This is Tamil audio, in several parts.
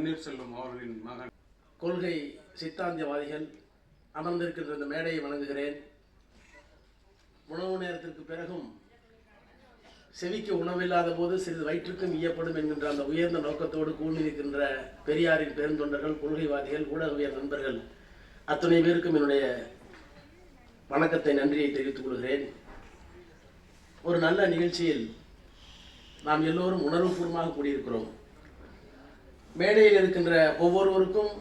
பன்னீர் செல்வம் அவர்களின் மகன். கொள்கை சித்தாந்தவாதிகள் அமர்ந்திருக்கின்ற இந்த மேடையை வணங்குகிறேன். உணவு நேரத்திற்கு பிறகும் செவிக்கு உணவில்லாத போது சிறிது வயிற்றுக்கும் ஈயப்படும் என்கின்ற அந்த உயர்ந்த நோக்கத்தோடு கூண்டிருக்கின்ற பெரியாரின் பெருந்தொண்டர்கள் கொள்கைவாதிகள் ஊடகவியல் நண்பர்கள் அத்தனை பேருக்கும் என்னுடைய வணக்கத்தை நன்றியை தெரிவித்துக் கொள்கிறேன். ஒரு நல்ல நிகழ்ச்சியில் நாம் எல்லோரும் உணர்வுபூர்வமாக கூடியிருக்கிறோம். மேடையில் இருக்கின்ற ஒவ்வொருவருக்கும்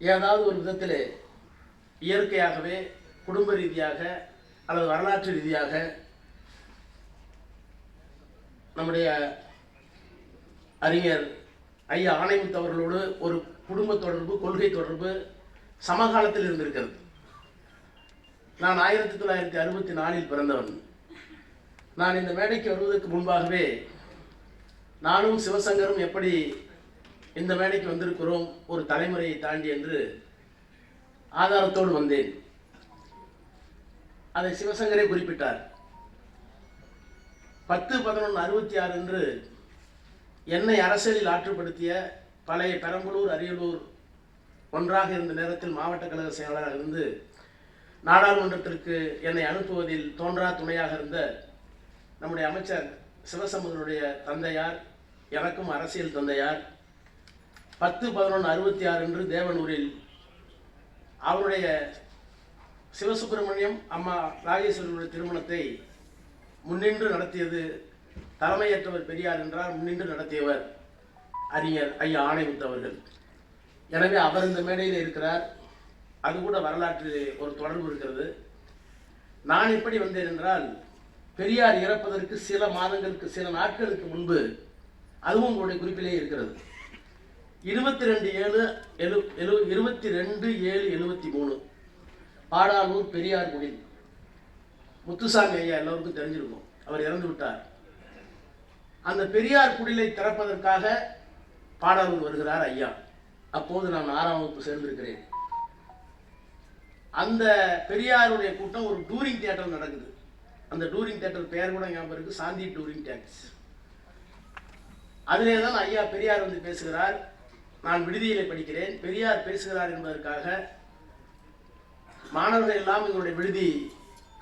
ஏதாவது ஒரு விதத்தில் இயற்கையாகவே குடும்ப ரீதியாக அல்லது வரலாற்று ரீதியாக நம்முடைய அறிஞர் ஐயா ஆணைமுத்து அவர்களோடு ஒரு குடும்ப தொடர்பு கொள்கை தொடர்பு சமகாலத்தில் இருந்திருக்கிறது. நான் ஆயிரத்தி தொள்ளாயிரத்தி அறுபத்தி நாலில் பிறந்தவன். நான் இந்த மேடைக்கு வருவதற்கு முன்பாகவே நானும் சிவசங்கரும் எப்படி இந்த மேடைக்கு வந்திருக்கிறோம் ஒரு தலைமுறையை தாண்டி என்று ஆதாரத்தோடு வந்தேன். அதை சிவசங்கரே குறிப்பிட்டார். பத்து பதினொன்று அறுபத்தி ஆறு என்று என்னை அரசியலில் ஆற்றுப்படுத்திய பழைய பெரம்பலூர் அரியலூர் ஒன்றாக இருந்த நேரத்தில் மாவட்ட கழக செயலாளராக இருந்து நாடாளுமன்றத்திற்கு என்னை அனுப்புவதில் தோன்றா துணையாக இருந்த நம்முடைய அமைச்சர் சிவசம்பந்தனுடைய தந்தையார் எனக்கும் அரசியல் தந்தையார் பத்து பதினொன்று அறுபத்தி ஆறு என்று தேவனூரில் அவருடைய சிவசுப்பிரமணியம் அம்மா ராஜேஸ்வரனுடைய திருமணத்தை முன்னின்று நடத்தியது தலைமையற்றவர் பெரியார் என்றால் முன்னின்று நடத்தியவர் அறிஞர் ஐயா ஆணைமுத்து அவர்கள். எனவே அவர் இந்த மேடையில் இருக்கிறார். அது கூட வரலாற்றில் ஒரு தொடர்பு இருக்கிறது. நான் எப்படி வந்தேன் என்றால் பெரியார் இறப்பதற்கு சில மாதங்களுக்கு சில நாட்களுக்கு முன்பு அதுவும் உங்களுடைய குறிப்பிலே இருக்கிறது. இருபத்தி ரெண்டு ஏழு எழு எழு இருபத்தி ரெண்டு ஏழு எழுபத்தி மூணு பாடாலூர் பெரியார் குடில் முத்துசாமி ஐயா எல்லோருக்கும் தெரிஞ்சிருக்கும். அவர் இறந்து விட்டார். அந்த பெரியார் குடிலை திறப்பதற்காக பாடாலூர் வருகிறார் ஐயா. அப்போது நான் ஆறாம் வகுப்பு சேர்ந்திருக்கிறேன். அந்த பெரியாருடைய கூட்டம் ஒரு டூரிங் தியேட்டர் நடக்குது. அந்த டூரிங் தியேட்டர் பெயர் கூட ஞாபகம் இருக்கு. Shanthi touring talkies. அதிலே தான் ஐயா பெரியார் வந்து பேசுகிறார். நான் விடுதியிலே படிக்கிறேன். பெரியார் பேசுகிறார் என்பதற்காக மாணவர்கள் எல்லாம் எங்களுடைய விடுதி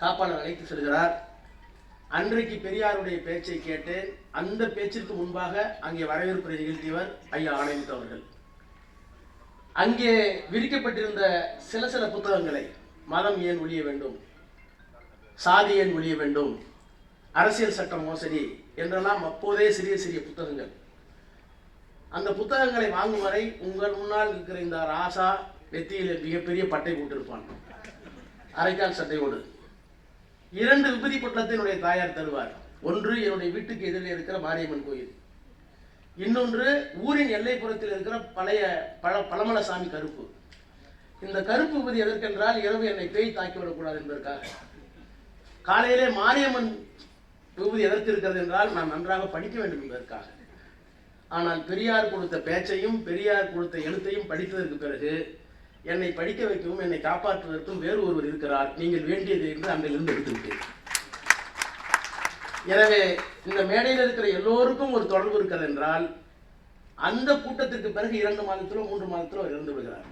காப்பாளர் அழைத்து செல்கிறார். அன்றைக்கு பெரியாருடைய பேச்சை கேட்டேன். அந்த பேச்சிற்கு முன்பாக அங்கே வரவேற்புரை நிகழ்த்தியவர் ஐயா ஆணையமுத்து அவர்கள். அங்கே விரிக்கப்பட்டிருந்த சில சில புத்தகங்களை மதம் ஏன் ஒழிய வேண்டும்? சாதி ஏன் ஒழிய வேண்டும்? அரசியல் சட்ட மோசடி என்றெல்லாம் அப்போதே சிறிய சிறிய புத்தகங்கள். அந்த புத்தகங்களை வாங்கும் வரை உங்கள் முன்னால் இருக்கிற இந்த ராசா நெத்தியில் மிகப்பெரிய பட்டை போட்டிருப்பான். அரைக்கால் சட்டையோடு. இரண்டு விபதி பொட்டலத்தை என்னுடைய தாயார் தருவார். ஒன்று என்னுடைய வீட்டுக்கு எதிரில் இருக்கிற மாரியம்மன் கோயில். இன்னொன்று ஊரின் எல்லைப்புறத்தில் இருக்கிற பழைய பழ பழமலசாமி கருப்பு. இந்த கருப்பு விபதி எதற்கென்றால் இரவு என்னை பேய் தாக்கி விடக்கூடாது என்பதற்காக. காலையிலே மாரியம்மன் விபதி எதற்கு இருக்கிறது என்றால் நான் நன்றாக படிக்க வேண்டும் என்பதற்காக. ஆனால் பெரியார் கொடுத்த பேச்சையும் பெரியார் கொடுத்த எழுத்தையும் படித்ததற்கு பிறகு என்னை படிக்க வைக்கவும் என்னை காப்பாற்றுவதற்கும் வேறு ஒருவர் இருக்கிறார். நீங்கள் வேண்டியது என்று அங்கிலிருந்து எடுத்துவிட்டேன். எனவே இந்த மேடையில் இருக்கிற எல்லோருக்கும் ஒரு தொடர்பு இருக்கிறது என்றால் அந்த கூட்டத்திற்கு பிறகு இரண்டு மாதத்திலோ மூன்று மாதத்திலோ அவர் இறந்து விடுகிறார்.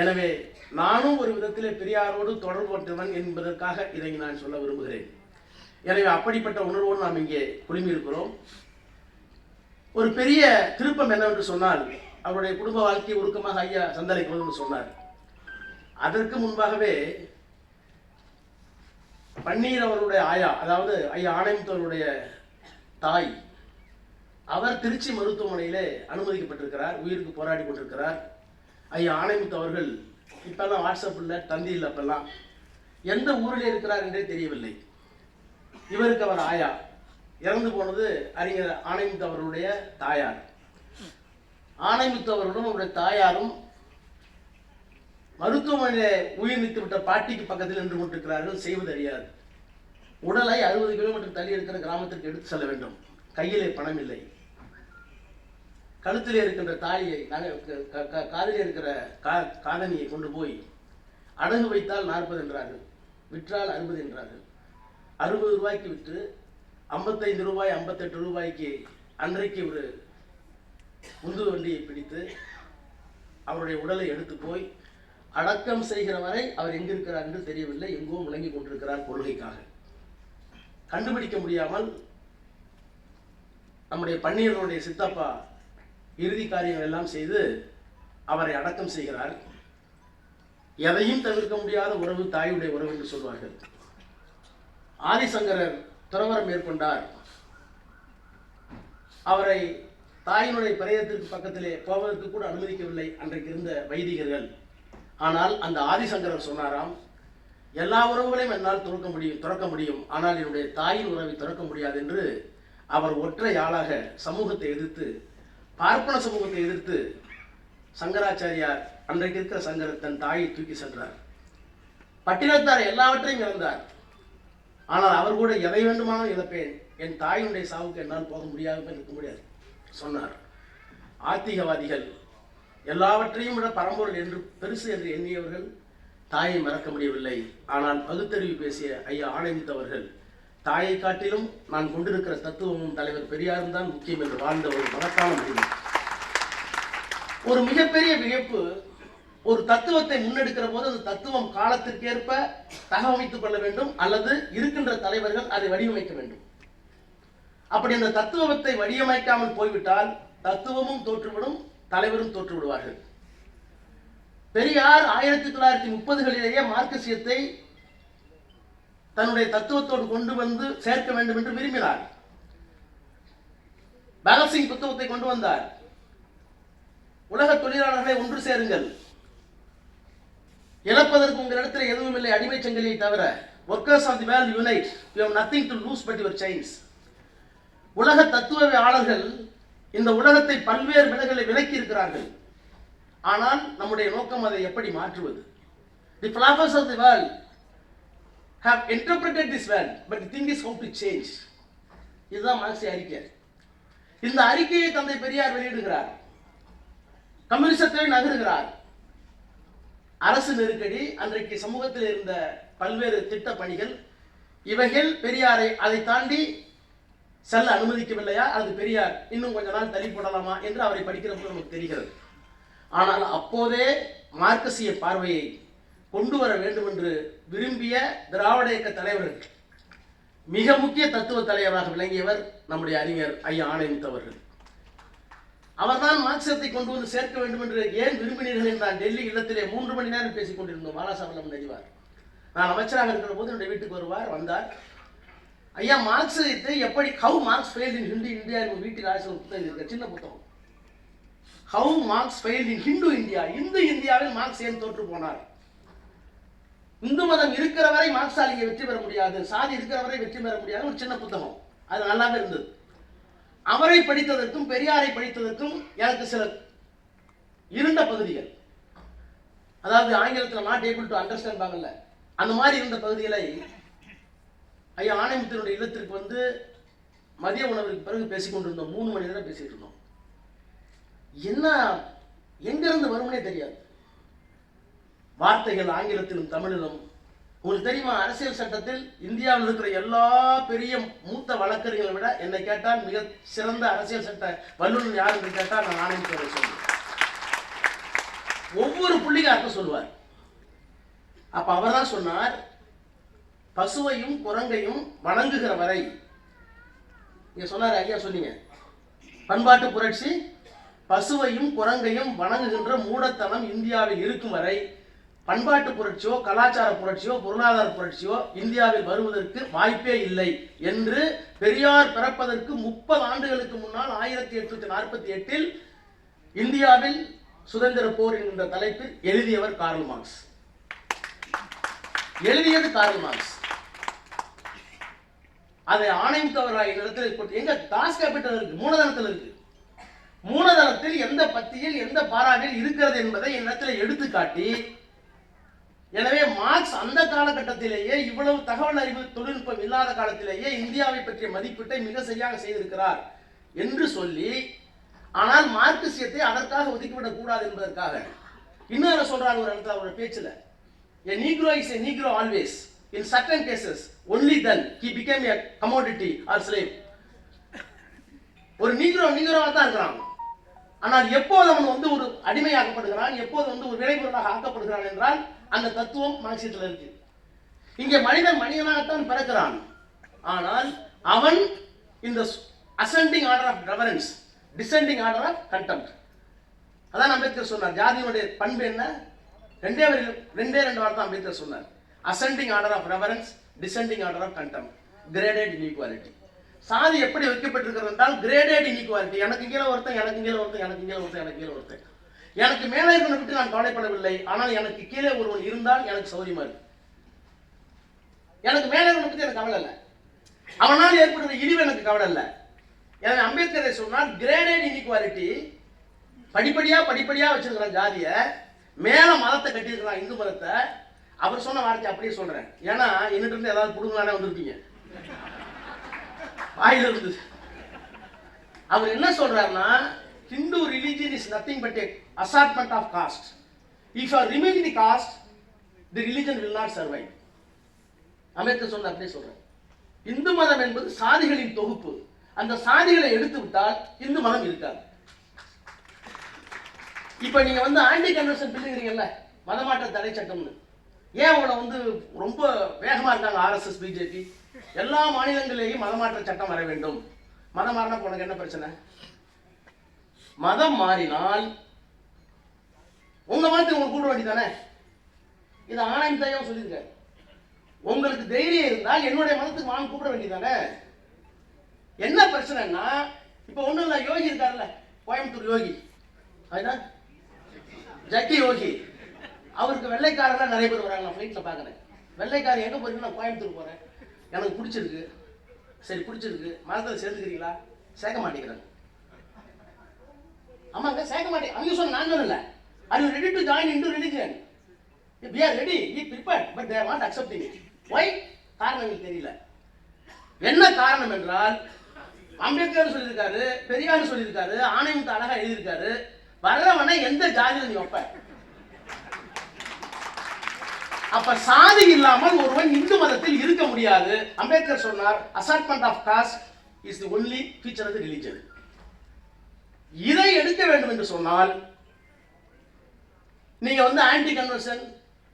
எனவே நானும் ஒரு விதத்திலே பெரியாரோடு தொடர்பு தொடர்புபட்டவன் என்பதற்காக இதை நான் சொல்ல விரும்புகிறேன். எனவே அப்படிப்பட்ட உணர்வோடு நாம் இங்கே குழுமியிருக்கிறோம். ஒரு பெரிய திருப்பம் என்னவென்று சொன்னால் அவருடைய குடும்ப வாழ்க்கையை ஒழுக்கமாக ஐயா சந்தலைக்கு சொன்னார். அதற்கு முன்பாகவே பன்னீர் அவருடைய ஆயா அதாவது ஐயா ஆணையத்தவருடைய தாய் அவர் திருச்சி மருத்துவமனையிலே அனுமதிக்கப்பட்டிருக்கிறார் உயிருக்கு போராடி கொண்டிருக்கிறார். ஐயா ஆணைமுத்து அவர்கள் இப்பெல்லாம் வாட்ஸ்அப் இல்லை தந்தி இல்லை அப்பெல்லாம். எந்த ஊரில் இருக்கிறார் என்றே தெரியவில்லை. இவருக்கு அவர் ஆயா. இறந்து போனது அறிஞர் ஆணைமுத்து அவர்களுடைய தாயார். ஆணைமுத்து அவர்களும் அவருடைய தாயாரும் மருத்துவமனையிலே உயிர் நீத்து விட்ட பாட்டிக்கு பக்கத்தில் நின்று கொண்டிருக்கிறார்கள் செய்வது அறியாது. உடலை அறுபது கிலோமீட்டர் தள்ளி இருக்கிற கிராமத்திற்கு எடுத்து செல்ல வேண்டும். கையிலே பணம் இல்லை. கழுத்திலே இருக்கின்ற தாலியை க- க- க- காதிலே இருக்கிற கா காதனியை கொண்டு போய் அடகு வைத்தால் நாற்பது என்றார்கள். விற்றால் அறுபது என்றார்கள். அறுபது ரூபாய்க்கு விற்று ஐம்பத்தைந்து ரூபாய் ஐம்பத்தெட்டு ரூபாய்க்கு அன்றைக்கு ஒரு உந்து வண்டியை பிடித்து அவருடைய உடலை எடுத்து போய் அடக்கம் செய்கிற வரை அவர் எங்கிருக்கிறார் என்று தெரியவில்லை. எங்கோ முழங்கி கொண்டிருக்கிறார் கொள்கைக்காக. கண்டுபிடிக்க முடியாமல் நம்முடைய பன்னீரனுடைய சித்தப்பா இறுதி காரியங்கள் எல்லாம் செய்து அவரை அடக்கம் செய்கிறார். எதையும் தவிர்க்க முடியாத உறவு தாயுடைய உறவு என்று சொல்வார்கள். ஆதிசங்கரர் துறவரம் மேற்கொண்டார். அவரை தாயினுடைய பிரயத்திற்கு பக்கத்திலே போவதற்கு கூட அனுமதிக்கவில்லை அன்றைக்கு இருந்த வைதிகர்கள். ஆனால் அந்த ஆதிசங்கரர் சொன்னாராம் எல்லா உறவுகளையும் என்னால் துறக்க முடியும் துறக்க முடியும். ஆனால் என்னுடைய தாயின் உறவை துறக்க முடியாது என்று அவர் ஒற்றை ஆளாக சமூகத்தை எதிர்த்து பார்ப்பன சமூகத்தை எதிர்த்து சங்கராச்சாரியார் அன்றைக்கு இருக்கிற சங்கர் தன் தாயை தூக்கி சென்றார். பட்டினத்தார் எல்லாவற்றையும் இழந்தார். ஆனால் அவர் கூட எதை வேண்டுமானாலும் இழப்பேன். என் தாயினுடைய சாவுக்கு என்னால் போக முடியாது இருக்க முடியாது சொன்னார். ஆத்திகவாதிகள் எல்லாவற்றையும் விட பரம்பொருள் என்று பெருசு என்று எண்ணியவர்கள் தாயை மறக்க முடியவில்லை. ஆனால் பகுத்தறிவு பேசிய ஐயா ஆணைமித்தவர்கள் தாயை காட்டிலும் நான் கொண்டிருக்கிற தத்துவமும் தலைவர் பெரியாரும் தான் முக்கியம் என்று வாழ்ந்த ஒரு மகத்தான முடிவு ஒரு மிகப்பெரிய வியப்பு ஒரு தத்துவத்தை முன்னெடுக்கிற போது அந்த தத்துவம் காலத்திற்கேற்ப தகவமைத்துக் கொள்ள வேண்டும் அல்லது இருக்கின்ற தலைவர்கள் அதை வடிவமைக்க வேண்டும். அப்படி அந்த தத்துவத்தை வடிவமைக்காமல் போய்விட்டால் தத்துவமும் தோற்றுவிடும் தலைவரும் தோற்று விடுவார்கள் பெரியார் ஆயிரத்தி தொள்ளாயிரத்தி முப்பதுகளிலேயே மார்க்சியத்தை தன்னுடைய தத்துவத்தோடு கொண்டு வந்து சேர்க்க வேண்டும் என்று விரும்பினார். பகத்சிங் புத்தகத்தை கொண்டு வந்தார். உலக தொழிலாளர்களை ஒன்று சேருங்கள். இழப்பதற்கு உங்களிடத்தில் எதுவும் இல்லை. அடிமை சங்கிலியை தவிர workers of the world unite you have nothing to lose but your chains உலக தத்துவவியாளர்கள் இந்த உலகத்தை பல்வேறு விலைகளை விலக்கி இருக்கிறார்கள் ஆனால் நம்முடைய நோக்கம் அதை எப்படி மாற்றுவது? The philosophers of the world have interpreted this world but the is is how change இதுதான் மார்க்சி அறிக்கை. இந்த அறிக்கையை தந்தை பெரியார் வெளியிடுகிறார். கம்யூனிசத்தை நகருகிறார். அரசு நெருக்கடி அன்றைக்கு சமூகத்தில் இருந்த பல்வேறு திட்ட பணிகள் இவைகள் பெரியாரை அதை தாண்டி செல்ல அனுமதிக்கவில்லையா? அது பெரியார் இன்னும் கொஞ்ச நாள் தள்ளி போடலாமா என்று அவரை படிக்கிற போது நமக்கு தெரிகிறது. ஆனால் அப்போதே மார்க்கசிய பார்வையை கொண்டு வர வேண்டும் என்று விரும்பிய திராவிட இயக்க தலைவர்கள் மிக முக்கிய தத்துவ தலைவராக விளங்கியவர் நம்முடைய அறிஞர் ஐயா ஆணையமுத்து அவர்கள். அவர்தான் மார்க்சியத்தை கொண்டு வந்து சேர்க்க வேண்டும் என்று ஏன் விரும்பினீர்கள் என்றால் டெல்லி இல்லத்திலே மூன்று மணி நேரம் பேசிக் கொண்டிருந்தோம் பாலாசாமலம் நெறிவார் நான் அமைச்சராக இருக்கிற போது என்னுடைய வீட்டுக்கு வருவார் வந்தார். ஐயா மார்க்சியத்தை எப்படி how Marx fail in Hindu India என் வீட்டில் ஆசை ஒரு புத்தகம் இருக்கு சின்ன புத்தகம். How Marx fail in Hindu India Hindu இந்தியாவில் மார்க்ஸ் ஏன் தோற்று போனார்? இந்து மதம் இருக்கிற வரை மார்க்சால் இங்கே வெற்றி பெற முடியாது சாதி இருக்கிற வரை வெற்றி பெற முடியாது ஒரு சின்ன புத்தகம். அது நல்லாவே இருந்தது. அவரை படித்ததற்கும் பெரியாரை படித்ததற்கும் எனக்கு சில இருண்ட பகுதிகள். அதாவது ஆங்கிலத்தில் நாட் ஏபிள் டு அண்டர்ஸ்டாண்ட் பாங்கல்ல. அந்த மாதிரி இருந்த பகுதிகளை ஐயா ஆணையத்தினுடைய இல்லத்திற்கு வந்து மதிய உணவுக்கு பிறகு பேசிக்கொண்டிருந்தோம் மூணு மணி நேரம் பேசிட்டு இருந்தோம். என்ன எங்கிருந்து வரும்னே தெரியாது. வார்த்தைகள் ஆங்கிலத்திலும் தமிழிலும் உங்களுக்கு தெரியுமா அரசியல் சட்டத்தில் இந்தியாவில் இருக்கிற எல்லா பெரிய மூத்த வழக்கறிஞர்களை விட என்னை கேட்டால் மிக சிறந்த அரசியல் சட்ட வல்லுநர் யார் என்று கேட்டால் நான் ஆணையத்துறை சொல்லுவேன் ஒவ்வொரு புள்ளிக்கு அர்த்தம் சொல்லுவார். அப்ப அவர் தான் சொன்னார் பசுவையும் குரங்கையும் வணங்குகிற வரை. நீங்க சொன்னார் ஐயா சொன்னீங்க. பண்பாட்டு புரட்சி பசுவையும் குரங்கையும் வணங்குகின்ற மூடத்தனம் இந்தியாவில் இருக்கும் வரை. பண்பாட்டு புரட்சியோ கலாச்சார புரட்சியோ பொருளாதார புரட்சியோ இந்தியாவில் வருவதற்கு வாய்ப்பே இல்லை என்று பெரியார் பிறப்பதற்கு முப்பது ஆண்டுகளுக்கு முன்னால் ஆயிரத்தி எட்நூத்தி நாற்பத்தி எட்டில் இந்தியாவில் சுதந்திர போர் என்கின்ற தலைப்பில் எழுதியவர் கார்ல் மார்க்ஸ். எழுதியது கார்ல் மார்க்ஸ். அதை ஆணையம் தவறாக எங்க டாஸ் கேபிட்டல் இருக்கு மூலதனத்தில் இருக்கு. மூலதனத்தில் எந்த பத்தியில் எந்த பாராவில் இருக்கிறது என்பதை என்னிடத்தில் எடுத்து காட்டி எனவே மார்க்ஸ் அந்த காலகட்டத்திலேயே இவ்வளவு தகவல் அறிவு தொழில்நுட்பம் இல்லாத காலத்திலேயே இந்தியாவை பற்றிய மதிப்பீட்டை மிக சரியாக செய்திருக்கிறார் என்று சொல்லி ஆனால் மார்க்சியத்தை அதற்காக ஒதுக்கிவிடக் கூடாது என்பதற்காக. இன்னொரு சொல்றாரு ஒரு இடத்துல அவரோட பேச்சுல? A Negro is a Negro always in certain cases only then he became a commodity or slave ஒரு நீக்ரோ நீக்ரோவாக தான் இருக்கிறான். ஆனால் எப்போது அவன் வந்து ஒரு அடிமையாக்கப்படுகிறான்? எப்போது வந்து ஒரு விளைபொருளாக ஆக்கப்படுகிறான் என்றால் அந்த தத்துவம் மார்க்சியத்தில் இருக்கு. இங்கே மனிதன் மனிதனாகத்தான் பிறக்கிறான். ஆனால் அவன் இந்த ascending order of reverence descending order of contempt அதான் அம்பேத்கர் சொன்னார். ஜாதியினுடைய பண்பு என்ன? ரெண்டே வரியில் ரெண்டே ரெண்டு வார்த்தை அம்பேத்கர் சொன்னார். Ascending order of reverence descending order of contempt graded inequality சாதி எப்படி வைக்கப்பட்டிருக்கிறது என்றால் கிரேடட் இன்இக்வாலிட்டி எனக்கு கீழே ஒருத்தன் எனக்கு கீழே ஒருத்தன் எனக்கு கீழே ஒருத்தன் எனக்கு கீழே ஒருத்தன். எனக்கு மேலே இருக்கவனை விட்டு நான் கவலைப்படவில்லை. ஆனால் எனக்கு கீழே ஒருவன் இருந்தால் எனக்கு சௌரியமா இருக்கு. எனக்கு மேலே இருக்கவனை பற்றி எனக்கு கவலை இல்லை. அவனால் ஏற்படுற இழிவு எனக்கு கவலை இல்லை. எனவே அம்பேத்கரை சொன்னால் கிரேடட் இனிக்வாலிட்டி படிப்படியா படிப்படியா வச்சிருக்கிற ஜாதிய மேல மதத்தை கட்டியிருக்கிறான் இந்து மதத்தை அவர் சொன்ன வார்த்தை அப்படியே சொல்றேன். ஏன்னா என்னட்டு இருந்து ஏதாவது புடுங்கலானே வந்திருப்பீங்க. வாயில இருந்து அவர் என்ன சொல்றாருன்னா Hindu religion is nothing but assortment of caste if are removing the caste the religion will not survive Ambedkar சொன்ன அப்படியே சொல்றேன் இந்து மதம் என்பது சாதிகளின் தொகுப்பு. அந்த சாதிகளை எடுத்து விட்டால் இந்து மதம் இருக்காது. இப்ப நீங்க வந்து ஆண்டி கன்வென்ஷன் பில்லுங்கிறீங்கல்ல மதமாற்ற தடை சட்டம்னு. ஏன் அவங்கள வந்து ரொம்ப வேகமா இருக்காங்க ஆர்எஸ்எஸ் பிஜேபி எல்லா மாநிலங்களிலேயும் மதமாற்ற சட்டம் வர வேண்டும். மதம் மாறினா உனக்கு என்ன பிரச்சனை? மதம் மாறினால் உங்க மதத்தை உங்களுக்கு கூட வேண்டியதானே இது ஆணையம் தான் சொல்லியிருக்காரு. உங்களுக்கு தைரியம் இருந்தால் என்னுடைய மதத்துக்கு வாங்க கூப்பிட வேண்டியதானே என்ன பிரச்சனைன்னா இப்போ ஒன்றும் இல்லை யோகி இருக்காருல்ல கோயம்புத்தூர் யோகி. அதுதான் ஜக்கி யோகி. அவருக்கு வெள்ளைக்காரெல்லாம் நிறைய பேர் வராங்க நான் ஃப்ளைட்டில் பார்க்குறேன். வெள்ளைக்காரர் எங்கே போகிறீங்க நான் கோயம்புத்தூர் போகிறேன் எனக்கு பிடிச்சிருக்கு. சரி பிடிச்சிருக்கு. மதத்தில் சேர்ந்துக்கிறீங்களா சேர்க்க மாட்டேங்கிறாங்க. ஆமாங்க சேர்க்க மாட்டேன். அவங்க சொன்ன நான் சொல்லல. Are you ready to join into religion we are ready we prepared but they are not accepting it. காரணம் எங்களுக்கு தெரியல. என்ன காரணம் என்றால் அம்பேத்கர் சொல்லியிருக்காரு பெரியார் சொல்லியிருக்காரு ஆணையம் அழகா எழுதியிருக்காரு. வர்றவனை எந்த ஜாதியில் நீ வைப்ப? அப்ப சாதி இல்லாமல் ஒருவன் இந்து மதத்தில் இருக்க முடியாது. அம்பேத்கர் சொன்னார் assortment of caste is the only feature of religion இதை எடுக்க வேண்டும் என்று சொன்னால் நீங்க வந்து ஆன்டி கன்வர்ஷன்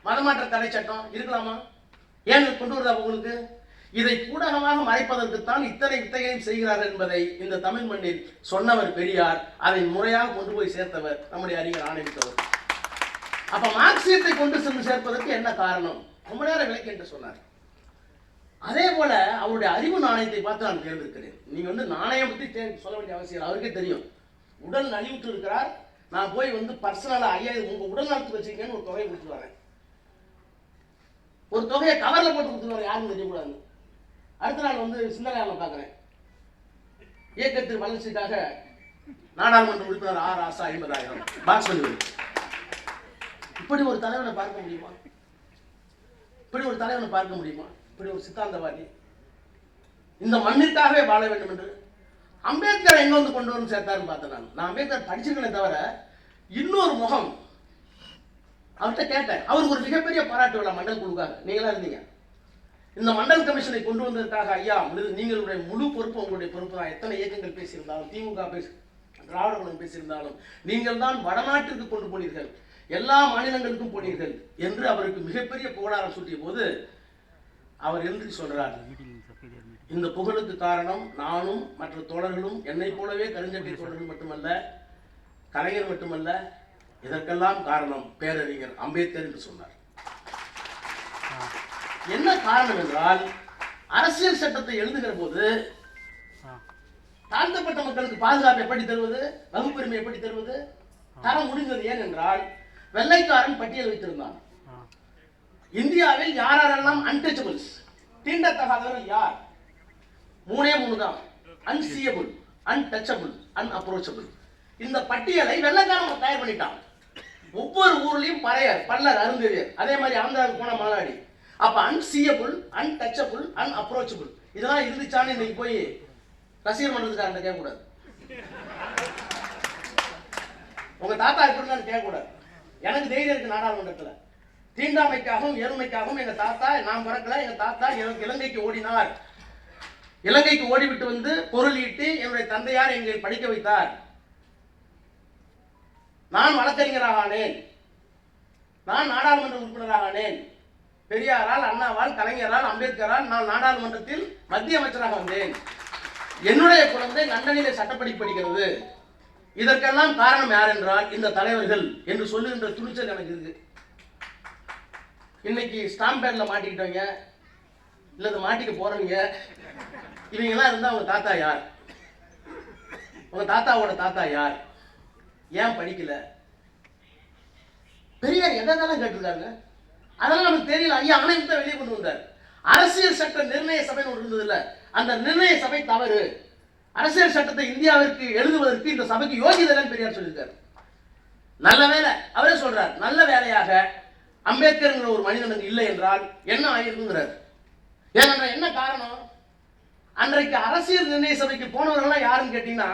மதமாற்ற தடை சட்டம் இருக்கலாமா? ஏன் கொண்டு வருதா உங்களுக்கு? இதை கூடகமாக மறைப்பதற்குத்தான் இத்தனை வித்தைகளையும் செய்கிறார்கள் என்பதை இந்த தமிழ் மண்ணில் சொன்னவர் பெரியார் அதை முறையாக கொண்டு போய் சேர்த்தவர் நம்முடைய அறிஞர் ஆணையத்தவர். அப்ப மார்க்சியத்தை கொண்டு சென்று சேர்ப்பதற்கு என்ன காரணம்? ரொம்ப நேரம் விளக்கு என்று சொன்னார். அதே போல அவருடைய அறிவு நாணயத்தை பார்த்து நான் தேர்ந்தெடுக்கிறேன். நீங்க வந்து நாணயம் பத்தி சொல்ல வேண்டிய அவசியம் அவருக்கே தெரியும். உடல் நலிவுட்டு இருக்கிறார். நான் போய் வந்து பர்சனலா ஐயா உங்கள் உங்க உடல் நலத்து வச்சிருக்கேன்னு ஒரு தொகையை கொடுத்துருவாங்க ஒரு தொகையை கவர்ல போட்டு கொடுத்துருவாங்க யாரும் தெரியக்கூடாது. அடுத்த நாள் வந்து சிந்தனையாளர் பார்க்குறேன். இயக்கத்தின் வளர்ச்சிக்காக நாடாளுமன்ற உறுப்பினர் ஆர் ஆசா ஐம்பதாயிரம். பாக்ஸ் பண்ணி இப்படி ஒரு தலைவனை பார்க்க முடியுமா? இப்படி ஒரு தலைவனை பார்க்க முடியுமா? இப்படி ஒரு சித்தாந்தவாதி. இந்த மண்ணிற்காகவே வாழ வேண்டும் என்று அம்பேத்கர் எங்க வந்து கொண்டு வந்து சேர்த்தாருன்னு பார்த்தேன் நான். நான் அம்பேத்கர் படிச்சிருக்கேனே தவிர இன்னொரு முகம் அவர்கிட்ட கேட்டேன். அவருக்கு ஒரு மிகப்பெரிய பாராட்டு விழா மண்டல் குழுக்காக நீங்களா இருந்தீங்க. இந்த மண்டல் கமிஷனை கொண்டு வந்ததற்காக ஐயா நீங்களுடைய முழு பொறுப்பு உங்களுடைய பொறுப்பு தான். எத்தனை இயக்கங்கள் பேசியிருந்தாலும் திமுக பேசி திராவிட கழகம் பேசியிருந்தாலும் நீங்கள் தான் வடநாட்டிற்கு கொண்டு போனீர்கள். எல்லா மாநிலங்களுக்கும் போனீர்கள் என்று அவருக்கு மிகப்பெரிய புகழாரம் சூட்டிய போது அவர் என்று சொல்றார். இந்த புகழுக்கு காரணம் நானும் மற்ற தோழர்களும் என்னைப் போலவே கருஞ்சட்டை தோழர்கள் மட்டுமல்ல கலைஞர் மட்டுமல்ல இதற்கெல்லாம் காரணம் பேரறிஞர் அம்பேத்கர் என்று சொன்னார். என்ன காரணம் என்றால் அரசியல் சட்டத்தை எழுதுகிற போது தாழ்த்தப்பட்ட மக்களுக்கு பாதுகாப்பு எப்படி தருவது வகுப்புரிமை எப்படி தருவது தர முடிந்தது ஏன் என்றால் வெள்ளைக்காரன் பட்டியல் வைத்திருந்தான். இந்தியாவில் யார் யாரெல்லாம் அன்டச்சபிள்ஸ் தீண்டத்தகாதவர்கள் யார்? மூணே மூணு தான். அன்சியபிள் அன்டச்சபிள் அன்அப்ரோச்சபிள் இந்த பட்டியலை வெள்ளக்காரன் தயார் பண்ணிட்டான். ஒவ்வொரு ஊர்லயும் பறையர் பல்லர் அருந்ததியர். அதே மாதிரி ஆந்திராவுக்கு போன மாலாடி. அப்ப அன்சியபிள் அன்டச்சபிள் அன்அப்ரோச்சபிள் இதெல்லாம் இருந்துச்சான்னு இன்னைக்கு போய் ரசிகர் மன்றத்துக்காரன் கேட்கக்கூடாது. உங்க தாத்தா எப்படின்னு கேட்கக்கூடாது. எனக்கு தைரியம் இருக்கு நாடாளுமன்றத்துல. தீண்டாமைக்காகவும் ஏழ்மைக்காகவும் எங்க தாத்தா நான் பிறக்கல எங்க தாத்தா இலங்கைக்கு ஓடினார். இலங்கைக்கு ஓடிவிட்டு வந்து பொருள் ஈட்டு என்னுடைய தந்தையார் எங்களை படிக்க வைத்தார். நான் வழக்கறிஞராக ஆனேன் நான் நாடாளுமன்ற உறுப்பினராக ஆனேன் பெரியாரால் அண்ணாவால் கலைஞரால் அம்பேத்கரால் நான் நாடாளுமன்றத்தில் மத்திய அமைச்சராக வந்தேன். என்னுடைய குழந்தை லண்டனிலே சட்டப்படி படிக்கிறது. இதற்கெல்லாம் காரணம் யார் என்றால் இந்த தலைவர்கள் என்று சொல்லுகின்ற துணிச்சல் எனக்கு இருக்கு இன்னைக்கு ஸ்டாம்ப் மாட்டிக்கிட்டவங்க இல்ல இந்த மாட்டிக்க போறவங்க. இவங்கெல்லாம் இருந்தா உங்க தாத்தா யார்? உங்க தாத்தாவோட தாத்தா யார்? ஏன் படிக்கல? பெரியார் எதெல்லாம் கேட்டிருக்காங்க அதெல்லாம் நமக்கு தெரியல. ஐயா ஆணையத்தை வெளியே கொண்டு வந்தார். அரசியல் சட்ட நிர்ணய சபைன்னு ஒன்று இருந்தது இல்ல அந்த நிர்ணய சபை தவறு. அரசியல் சட்டத்தை இந்தியாவிற்கு எழுதுவதற்கு இந்த சபைக்கு யோகிதலன் பெரியார் சொல்லியிருக்காரு. நல்ல வேலை. அவரே சொல்றார் நல்ல வேலையாக அம்பேத்கர்ங்கிற ஒரு மனிதனுக்கு இல்லை என்றால் என்ன ஆயிருக்குங்கிறார் ஏனென்றால் என்ன காரணம்? அன்றைக்கு அரசியல் நிர்ணய சபைக்கு போனவர்கள்லாம் யாருன்னு கேட்டீங்கன்னா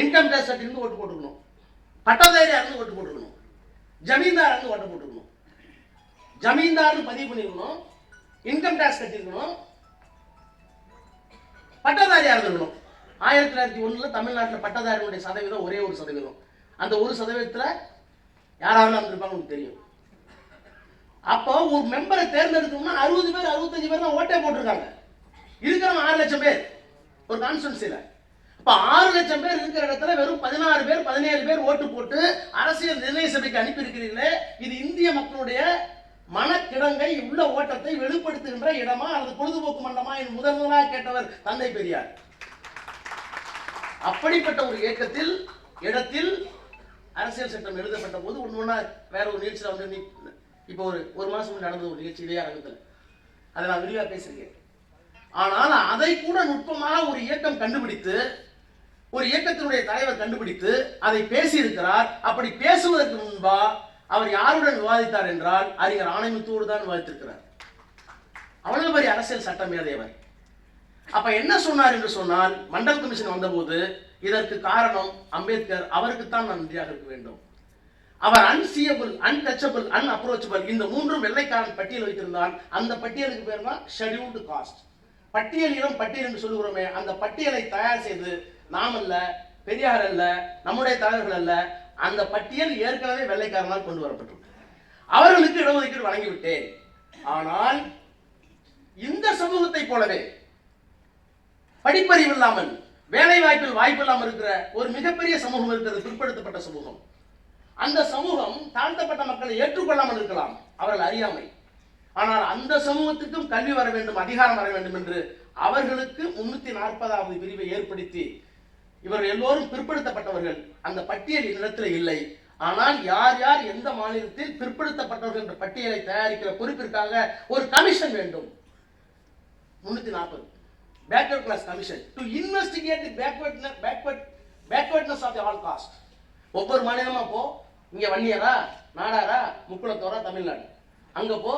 இன்கம் டேக்ஸ் இருந்து ஓட்டு போட்டுக்கணும். பட்டதாரியா இருந்து ஓட்டு போட்டுக்கணும். ஜமீன்தார் இருந்து ஓட்டு போட்டுக்கணும். ஜமீன்தார்னு பதிவு பண்ணிருக்கணும். இன்கம் டேக்ஸ் கட்டியிருக்கணும் பட்டதாரியா இருந்திருக்கணும் ஆயிரத்தி தொள்ளாயிரத்தி ஒன்றில் தமிழ்நாட்டில் பட்டதாரிகளுடைய சதவீதம் ஒரே ஒரு சதவீதம். அந்த ஒரு சதவீதத்தில் யாராவது இருந்திருப்பாங்க உங்களுக்கு தெரியும். அப்போ ஒரு மெம்பரை தேர்ந்தெடுக்கணும்னா அறுபது பேர் அறுபத்தஞ்சு பேர் தான் ஓட்டே போட்டிருக்காங்க. இருக்கிறவங்க ஆறு லட்சம் பேர். ஒரு கான்ஸ்டன்சில இப்போ ஆறு லட்சம் பேர் இருக்கிற இடத்துல வெறும் பதினாறு பேர் பதினேழு பேர் ஓட்டு போட்டு அரசியல் நிர்ணய சபைக்கு அனுப்பி இருக்கிறீர்களே இது இந்திய மக்களுடைய மனக்கிடங்கை உள்ள ஓட்டத்தை வெளிப்படுத்துகின்ற இடமா அல்லது பொழுதுபோக்கு மண்டமா என் முதன்முதலாக கேட்டவர் தந்தை பெரியார். அப்படிப்பட்ட ஒரு இயக்கத்தில் இடத்தில் அரசியல் சட்டம் எழுதப்பட்ட போது ஒன்று ஒன்றா வேற ஒரு நிகழ்ச்சியில் வந்து இப்போ ஒரு ஒரு மாதம் நடந்த ஒரு நிகழ்ச்சி இதே அரங்கத்தில் அதை நான் விரிவாக பேசியிருக்கேன். ஆனால் அதை கூட நுட்பமாக ஒரு இயக்கம் கண்டுபிடித்து ஒரு இயக்கத்தினுடைய தலைவர் கண்டுபிடித்து அதை பேசியிருக்கிறார். அப்படி பேசுவதற்கு முன்பா அவர் யாருடன் விவாதித்தார் என்றால் அறிஞர் ஆணைமுத்தோடு தான் விவாதித்திருக்கிறார். அவ்வளவு பெரிய அரசியல் சட்டம் மேதையவர் அப்ப என்ன சொன்னார் என்று சொன்னால் மண்டல் கமிஷன் வந்தபோது இதற்கு காரணம் அம்பேத்கர் அவருக்குத்தான் நான் நன்றியாக இருக்க வேண்டும். அவர் அன்சியபிள் அன்டச்சபிள் அன்அப்ரோச்சபிள் இந்த மூன்றும் வெள்ளைக்காரன் பட்டியல் வைத்திருந்தான். அந்த பட்டியலுக்கு பேர் தான் ஷெட்யூல்டு காஸ்ட் பட்டியலிடம் பட்டியல் என்று சொல்லுகிறோமே அந்த பட்டியலை தயார் செய்து நாம் அல்ல பெரியார் அல்ல நம்முடைய தலைவர்கள் அல்ல அந்த பட்டியல் ஏற்கனவே வெள்ளைக்காரனால் கொண்டு வரப்பட்டுள்ளது அவர்களுக்கு இடஒதுக்கீடு வழங்கிவிட்டேன். ஆனால் இந்த சமூகத்தை போலவே படிப்பறிவு இல்லாமல் வேலை வாய்ப்பில் வாய்ப்பு இல்லாமல் இருக்கிற ஒரு மிகப்பெரிய சமூகம் இருக்கிறது பிற்படுத்தப்பட்ட சமூகம். அந்த சமூகம் தாழ்த்தப்பட்ட மக்களை ஏற்றுக்கொள்ளாமல் இருக்கலாம். அவர்கள் அறியாமை. ஆனால் அந்த சமூகத்துக்கும் கல்வி வர வேண்டும் அதிகாரம் வர வேண்டும் என்று அவர்களுக்கு முன்னூத்தி நாற்பதாவது பிரிவை ஏற்படுத்தி இவர்கள் எல்லோரும் பிற்படுத்தப்பட்டவர்கள். அந்த பட்டியல் என்னிடத்தில் இல்லை. ஆனால் யார் யார் எந்த மாநிலத்தில் பிற்படுத்தப்பட்டவர்கள் என்ற பட்டியலை தயாரிக்கிற பொறுப்பிற்காக ஒரு கமிஷன் வேண்டும். முன்னூத்தி நாற்பது. Backward class commission to investigate backward backward backwardness of all caste ஒவ்வொரு மாநிலமா போ. இங்க வன்னியரா நாடாரா முக்குளத்தோரா தமிழ்நாடு. அங்க போ.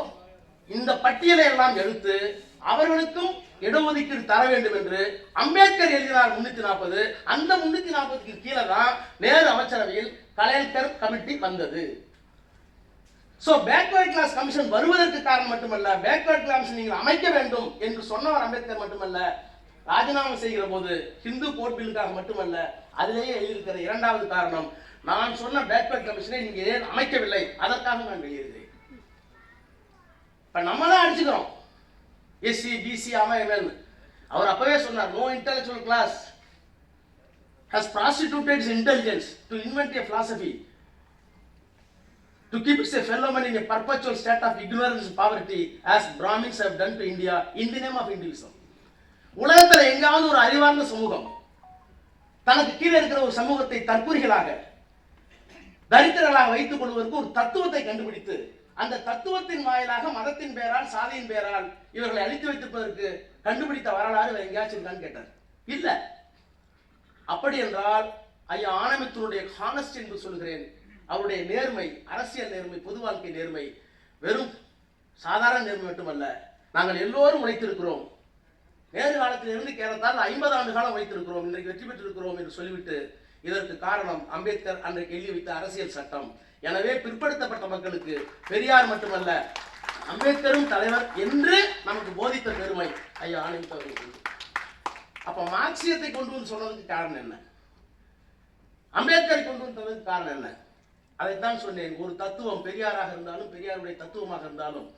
இந்த பட்டியலை எல்லாம் எடுத்து அவர்களுக்கும் இடஒதுக்கீடு தர வேண்டும் என்று அம்பேத்கர் எழுதினார் முன்னூத்தி நாற்பது அந்த முன்னூத்தி நாற்பதுக்கு கீழே தான் நேரு அமைச்சரவையில் கலைஞர் கமிட்டி வந்தது. சோ பேக்வர்ட் கிளாஸ் கமிஷன் வருவதற்கு காரணம் மட்டுமல்ல பேக்வர்ட் கிளாஸ் நீங்கள் அமைக்க வேண்டும் என்று சொன்னவர் அம்பேத்கர் மட்டுமல்ல ராஜினாமா செய்கிற போது ஹிந்து போர்ட் பில்லுக்காக மட்டுமல்ல அதிலேயே எழுதியிருக்கிற இரண்டாவது காரணம் நான் சொன்ன பேட்மேன் கமிஷனை நீங்கள் ஏன் அமைக்கவில்லை அதற்காக நான் வெளியேறுகிறேன் இப்போ நம்ம தான் அடிச்சுக்கிறோம் எஸ்சி பிசி அமல்னு அவர் அப்பவே சொன்னார் no intellectual class has prostituted intelligence to invent a philosophy to keep its a in in perpetual state of ignorance and poverty as Brahmins have done to India in the name of Hinduism. உலகத்தில் எங்காவது ஒரு அறிவார்ந்த சமூகம் தனக்கு கீழே இருக்கிற ஒரு சமூகத்தை தற்கூறிகளாக தரித்திரர்களாக வைத்துக் கொள்வதற்கு ஒரு தத்துவத்தை கண்டுபிடித்து அந்த தத்துவத்தின் வாயிலாக மதத்தின் பேரால் சாதியின் பேரால் இவர்களை அழித்து வைத்திருப்பதற்கு கண்டுபிடித்த வரலாறு வேற எங்கேயாச்சும் இருக்கான்னு கேட்டார். இல்ல. அப்படி என்றால் ஐயா ஆனமித்தனுடைய ஹானஸ்ட் என்று சொல்கிறேன் அவருடைய நேர்மை அரசியல் நேர்மை பொது வாழ்க்கை நேர்மை வெறும் சாதாரண நேர்மை மட்டுமல்ல நாங்கள் எல்லோரும் உழைத்திருக்கிறோம். நேரு காலத்திலிருந்து கேரளத்தால் ஐம்பது ஆண்டு காலம் வைத்திருக்கிறோம் இன்றைக்கு வெற்றி பெற்றிருக்கிறோம் என்று சொல்லிவிட்டு இதற்கு காரணம் அம்பேத்கர் அன்றைக்கு எழுதி வைத்த அரசியல் சட்டம். எனவே பிற்படுத்தப்பட்ட மக்களுக்கு பெரியார் மட்டுமல்ல அம்பேத்கரும் தலைவர் என்று நமக்கு போதித்த பெருமை ஐயா ஆனந்த் அவர்கள் அப்ப மார்க்சியத்தை கொண்டு வந்து சொன்னதுக்கு காரணம் என்ன? அம்பேத்கரை கொண்டு வந்ததுக்கு காரணம் என்ன? அதைத்தான் சொன்னேன் ஒரு தத்துவம் பெரியாராக இருந்தாலும் பெரியாருடைய தத்துவமாக இருந்தாலும்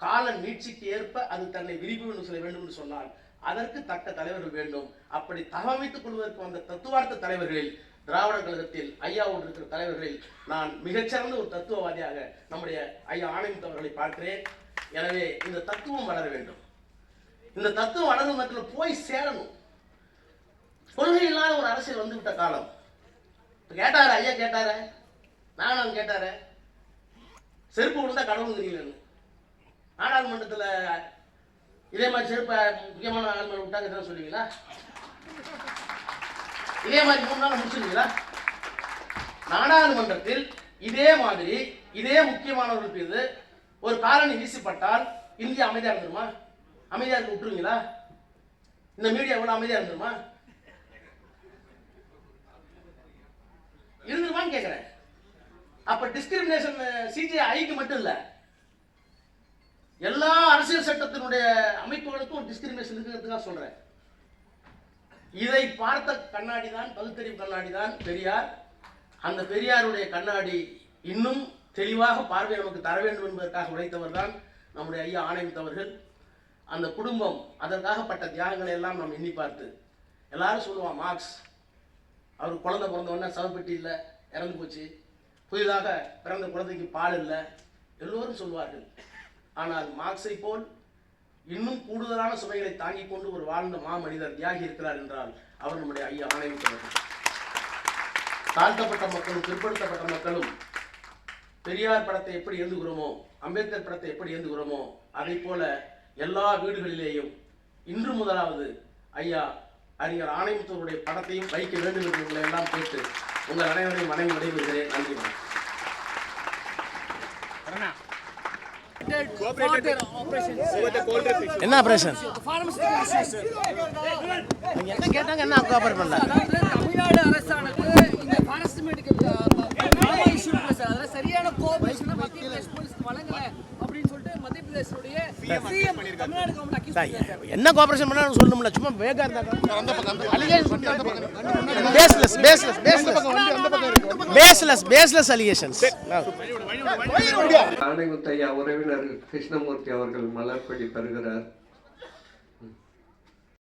கால நீட்சிக்கு ஏற்ப அது தன்னை விரிவு சொல்ல வேண்டும் என்று சொன்னால் அதற்கு தக்க தலைவர்கள் வேண்டும். அப்படி தகவமைத்துக் கொள்வதற்கு வந்த தத்துவார்த்த தலைவர்களில் திராவிட கழகத்தில் ஐயாவோடு இருக்கிற தலைவர்களில் நான் மிகச்சிறந்த ஒரு தத்துவவாதியாக நம்முடைய ஐயா ஆணையம் அவர்களை பார்க்கிறேன். எனவே இந்த தத்துவம் வளர வேண்டும். இந்த தத்துவம் வளரும் மக்கள் போய் சேரணும். கொள்கை இல்லாத ஒரு அரசியல் வந்து விட்ட காலம் கேட்டாரு? ஐயா கேட்டாரு? நானும் கேட்டாரு? செருப்பு விழுந்தா கடவுள் நாடாளுமன்றத்தில் இதே மாதிரி செருப்பை முக்கியமான ஆள் மேல விட்டாங்க என்ன சொல்லுவீங்களா? இதே மாதிரி மூணு நாள் முடிச்சிருக்கீங்களா நாடாளுமன்றத்தில் இதே மாதிரி இதே முக்கியமானவர்கள் மீது ஒரு காரணி வீசப்பட்டால் இந்தியா அமைதியா இருந்துருமா? அமைதியா இருக்க விட்டுருவீங்களா? இந்த மீடியா எவ்வளவு அமைதியா இருந்துருமா? இருந்துருமான்னு கேட்கிறேன் அப்ப டிஸ்கிரிமினேஷன் சிஜிஐக்கு மட்டும் இல்லை. எல்லா அரசியல் சட்டத்தினுடைய அமைப்புகளுக்கும் டிஸ்கிரிமினேஷன் இருக்கிறதுக்காக சொல்றேன். இதை பார்த்த கண்ணாடி தான் பகுத்தறிவு கண்ணாடி தான் பெரியார். அந்த பெரியாருடைய கண்ணாடி இன்னும் தெளிவாக பார்வை நமக்கு தர வேண்டும் என்பதற்காக உழைத்தவர் தான் நம்முடைய ஐயா ஆணையத்தவர்கள் அந்த குடும்பம் அதற்காகப்பட்ட தியாகங்களை எல்லாம் நாம் எண்ணி பார்த்து எல்லாரும் சொல்லுவான் மார்க்ஸ் அவர் குழந்தை பிறந்தவொடனே சவப்பெட்டி இல்லை இறந்து போச்சு. புதிதாக பிறந்த குழந்தைக்கு பால் இல்லை. எல்லோரும் சொல்வார்கள். ஆனால் மார்க்ஸை போல் இன்னும் கூடுதலான சுமைகளை தாங்கிக் கொண்டு ஒரு வாழ்ந்த மாமனிதர் தியாகி இருக்கிறார் என்றால் அவர் நம்முடைய ஐயா ஆணையத்தவர்கள் தாழ்த்தப்பட்ட மக்களும் பிற்படுத்தப்பட்ட மக்களும் பெரியார் படத்தை எப்படி எழுதுகிறோமோ அம்பேத்கர் படத்தை எப்படி எழுதுகிறோமோ அதை போல எல்லா வீடுகளிலேயும் இன்று முதலாவது ஐயா அறிஞர் ஆணையத்தவருடைய படத்தையும் வைக்க வேண்டும் என்று உங்களை எல்லாம் கேட்டு உங்கள் அனைவரையும் மனைவி விடைபெறுகிறேன். நன்றி. வணக்கம். என்ன ஆபரேஷன் என்ன கேட்டாங்க? என்ன கோஆபரேட் பண்ணல? தமிழ்நாடு அரசானது இந்த ஃபாரஸ்ட் மெடிக்கல் இஷ்யூ என்ன கோஆபரேஷன் பண்ணாலும் சொல்லணும்ல சும்மா வேகா baseless baseless baseless baseless baseless allegations Anaimuthaiya உறவினர் கிருஷ்ணமூர்த்தி அவர்கள் மலர்படி பெறுகிறார்.